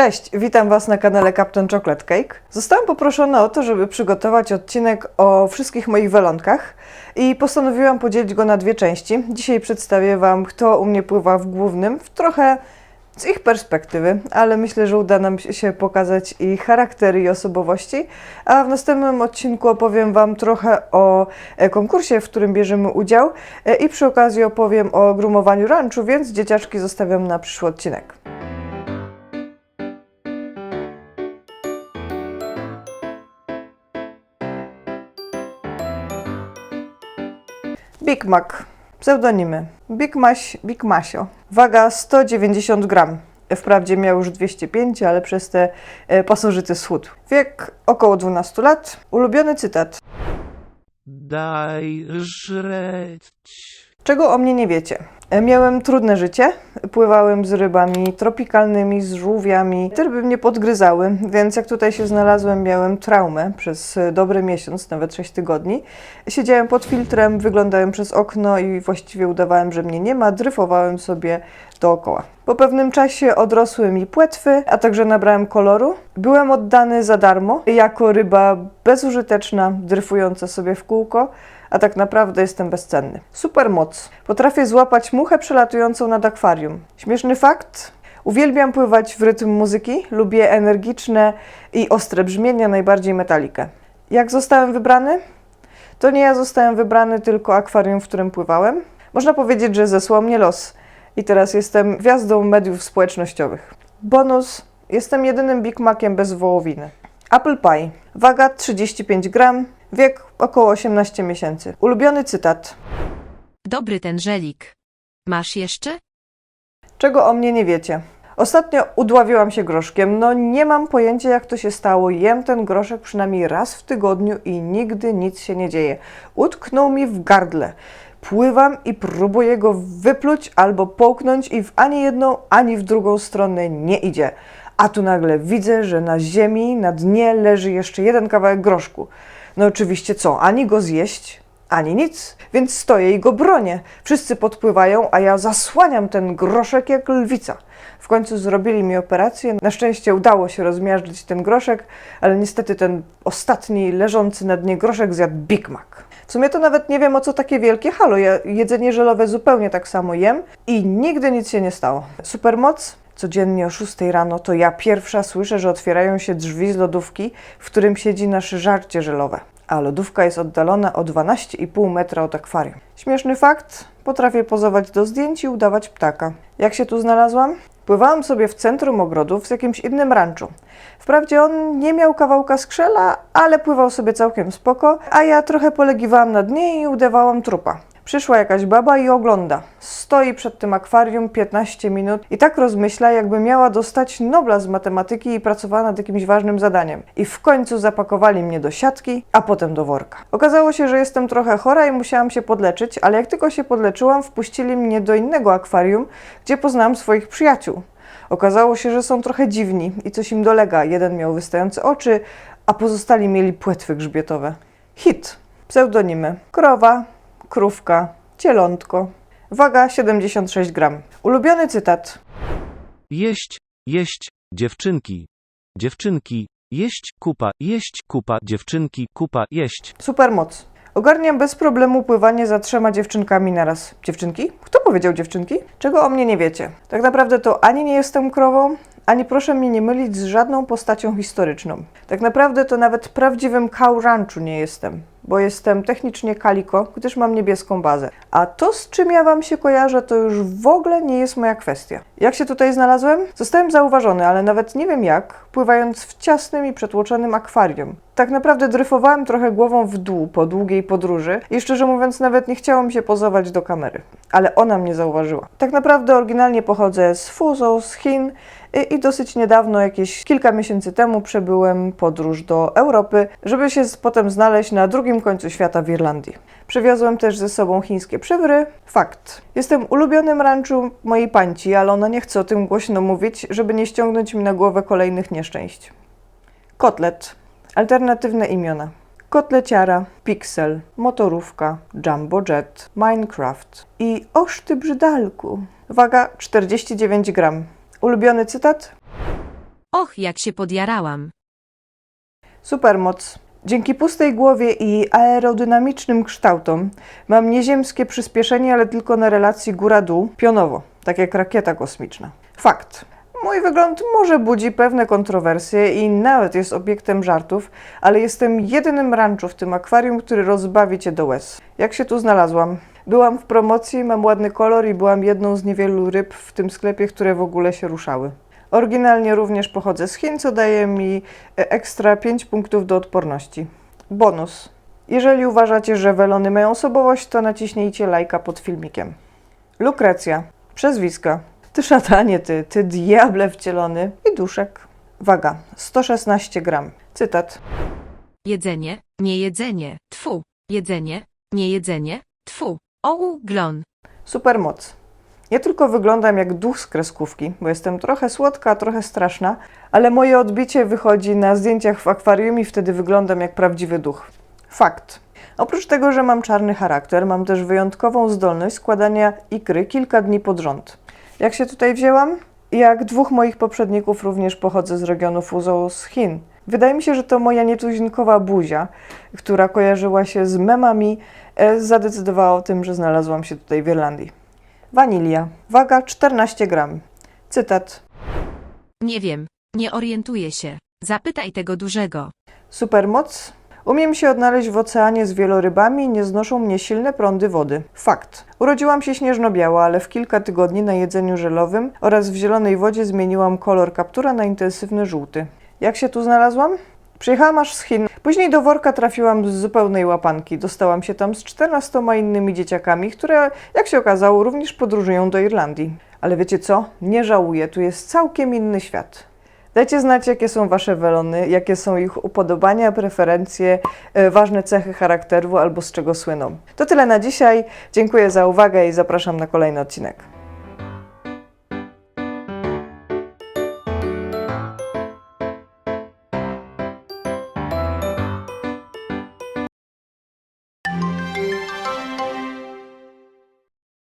Cześć, witam Was na kanale Captain Chocolate Cake. Zostałam poproszona o to, żeby przygotować odcinek o wszystkich moich welonkach i postanowiłam podzielić go na dwie części. Dzisiaj przedstawię Wam, kto u mnie pływa w głównym, w trochę z ich perspektywy, ale myślę, że uda nam się pokazać ich charaktery i osobowości. A w następnym odcinku opowiem Wam trochę o e, konkursie, w którym bierzemy udział e, i przy okazji opowiem o grumowaniu ranchu, więc dzieciaczki zostawiam na przyszły odcinek. Big Mac. Pseudonimy. Big Maś, Big Masio. Waga 190 gram. Wprawdzie miał już 205, ale przez te e, pasożyty schudł. Wiek około 12 lat. Ulubiony cytat. Daj żreć. Czego o mnie nie wiecie? E, Miałem trudne życie. Pływałem z rybami tropikalnymi, z żółwiami. Te ryby mnie podgryzały, więc jak tutaj się znalazłem, miałem traumę przez e, dobry miesiąc, nawet 6 tygodni. Siedziałem pod filtrem, wyglądałem przez okno i właściwie udawałem, że mnie nie ma. Dryfowałem sobie dookoła. Po pewnym czasie odrosły mi płetwy, a także nabrałem koloru. Byłem oddany za darmo, jako ryba bezużyteczna, dryfująca sobie w kółko a tak naprawdę jestem bezcenny. Super moc. Potrafię złapać muchę przelatującą nad akwarium. Śmieszny fakt? Uwielbiam pływać w rytm muzyki, lubię energiczne i ostre brzmienia, najbardziej metalikę. Jak zostałem wybrany? To nie ja zostałem wybrany, tylko akwarium, w którym pływałem. Można powiedzieć, że zesłał mnie los i teraz jestem gwiazdą mediów społecznościowych. Bonus: jestem jedynym Big Maciem bez wołowiny. Apple Pie. Waga 35 gram, wiek około 18 miesięcy. Ulubiony cytat. Dobry ten żelik. Masz jeszcze? Czego o mnie nie wiecie? Ostatnio udławiłam się groszkiem. No nie mam pojęcia jak to się stało. Jem ten groszek przynajmniej raz w tygodniu i nigdy nic się nie dzieje. Utknął mi w gardle. Pływam i próbuję go wypluć albo połknąć i w ani jedną, ani w drugą stronę nie idzie. A tu nagle widzę, że na ziemi, na dnie leży jeszcze jeden kawałek groszku. No oczywiście co, ani go zjeść, ani nic, więc stoję i go bronię. Wszyscy podpływają, a ja zasłaniam ten groszek jak lwica. W końcu zrobili mi operację. Na szczęście udało się rozmiażdżyć ten groszek, ale niestety ten ostatni leżący na dnie groszek zjadł Big Mac. W sumie to nawet nie wiem o co takie wielkie halo. Ja jedzenie żelowe zupełnie tak samo jem i nigdy nic się nie stało. Supermoc? Codziennie o 6 rano to ja pierwsza słyszę, że otwierają się drzwi z lodówki, w którym siedzi nasze żarcie żelowe. A lodówka jest oddalona o 12,5 metra od akwarium. Śmieszny fakt, potrafię pozować do zdjęć i udawać ptaka. Jak się tu znalazłam? Pływałam sobie w centrum ogrodów z jakimś innym ranchu. Wprawdzie on nie miał kawałka skrzela, ale pływał sobie całkiem spoko, a ja trochę polegiwałam na dnie i udawałam trupa. Przyszła jakaś baba i ogląda. Stoi przed tym akwarium 15 minut i tak rozmyśla, jakby miała dostać Nobla z matematyki i pracowała nad jakimś ważnym zadaniem. I w końcu zapakowali mnie do siatki, a potem do worka. Okazało się, że jestem trochę chora i musiałam się podleczyć, ale jak tylko się podleczyłam, wpuścili mnie do innego akwarium, gdzie poznałam swoich przyjaciół. Okazało się, że są trochę dziwni i coś im dolega. Jeden miał wystające oczy, a pozostali mieli płetwy grzbietowe. Hit. Pseudonimy. Krowa, krówka, cielątko. Waga 76 gram. Ulubiony cytat. Jeść, jeść, dziewczynki. Dziewczynki, jeść, kupa, jeść, kupa, dziewczynki, kupa, jeść. Supermoc. Ogarniam bez problemu pływanie za trzema dziewczynkami naraz. Dziewczynki? Kto powiedział dziewczynki? Czego o mnie nie wiecie? Tak naprawdę to ani nie jestem krową, ani proszę mnie nie mylić z żadną postacią historyczną. Tak naprawdę to nawet prawdziwym cow ranchu nie jestem, bo jestem technicznie kaliko, gdyż mam niebieską bazę. A to, z czym ja Wam się kojarzę, to już w ogóle nie jest moja kwestia. Jak się tutaj znalazłem? Zostałem zauważony, ale nawet nie wiem jak, pływając w ciasnym i przetłoczonym akwarium. Tak naprawdę dryfowałem trochę głową w dół po długiej podróży i szczerze mówiąc nawet nie chciało mi się pozować do kamery, ale ona mnie zauważyła. Tak naprawdę oryginalnie pochodzę z Fuzhou, z Chin i, dosyć niedawno, jakieś kilka miesięcy temu, przebyłem podróż do Europy, żeby się potem znaleźć na drugim końcu świata w Irlandii. Przywiozłem też ze sobą chińskie przywry. Fakt. Jestem ulubionym ranchu mojej pańci, ale ona nie chce o tym głośno mówić, żeby nie ściągnąć mi na głowę kolejnych nieszczęść. Kotlet. Alternatywne imiona. Kotleciara, Pixel, Motorówka, Jumbo Jet, Minecraft i Oż ty brzydalku. Waga 49 gram. Ulubiony cytat? Och, jak się podjarałam. Supermoc. Dzięki pustej głowie i aerodynamicznym kształtom mam nieziemskie przyspieszenie, ale tylko na relacji góra-dół, pionowo, tak jak rakieta kosmiczna. Fakt. Mój wygląd może budzi pewne kontrowersje i nawet jest obiektem żartów, ale jestem jedynym ranczu w tym akwarium, który rozbawi cię do łez. Jak się tu znalazłam? Byłam w promocji, mam ładny kolor i byłam jedną z niewielu ryb w tym sklepie, które w ogóle się ruszały. Oryginalnie również pochodzę z Chin, co daje mi e, ekstra 5 punktów do odporności. Bonus. Jeżeli uważacie, że welony mają osobowość, to naciśnijcie lajka pod filmikiem. Lukrecja. Przezwiska. Ty szatanie, ty, ty diable wcielony. I duszek. Waga. 116 gram. Cytat. Jedzenie, nie jedzenie, tfu. Jedzenie, nie jedzenie, tfu. O, glon. Supermoc. Ja tylko wyglądam jak duch z kreskówki, bo jestem trochę słodka, trochę straszna, ale moje odbicie wychodzi na zdjęciach w akwarium i wtedy wyglądam jak prawdziwy duch. Fakt. Oprócz tego, że mam czarny charakter, mam też wyjątkową zdolność składania ikry kilka dni pod rząd. Jak się tutaj wzięłam? Jak dwóch moich poprzedników również pochodzę z regionu Fuzhou z Chin. Wydaje mi się, że to moja nietuzinkowa buzia, która kojarzyła się z memami, e, zadecydowała o tym, że znalazłam się tutaj w Irlandii. Wanilia. Waga 14 gram. Cytat. Nie wiem, nie orientuję się. Zapytaj tego dużego. Supermoc. Umiem się odnaleźć w oceanie z wielorybami i nie znoszą mnie silne prądy wody. Fakt. Urodziłam się śnieżno-biała, ale w kilka tygodni na jedzeniu żelowym oraz w zielonej wodzie zmieniłam kolor kaptura na intensywny żółty. Jak się tu znalazłam? Przyjechałam aż z Chin. Później do worka trafiłam z zupełnej łapanki. Dostałam się tam z 14 innymi dzieciakami, które, jak się okazało, również podróżują do Irlandii. Ale wiecie co? Nie żałuję, tu jest całkiem inny świat. Dajcie znać, jakie są Wasze welony, jakie są ich upodobania, preferencje, e, ważne cechy charakteru albo z czego słyną. To tyle na dzisiaj. Dziękuję za uwagę i zapraszam na kolejny odcinek.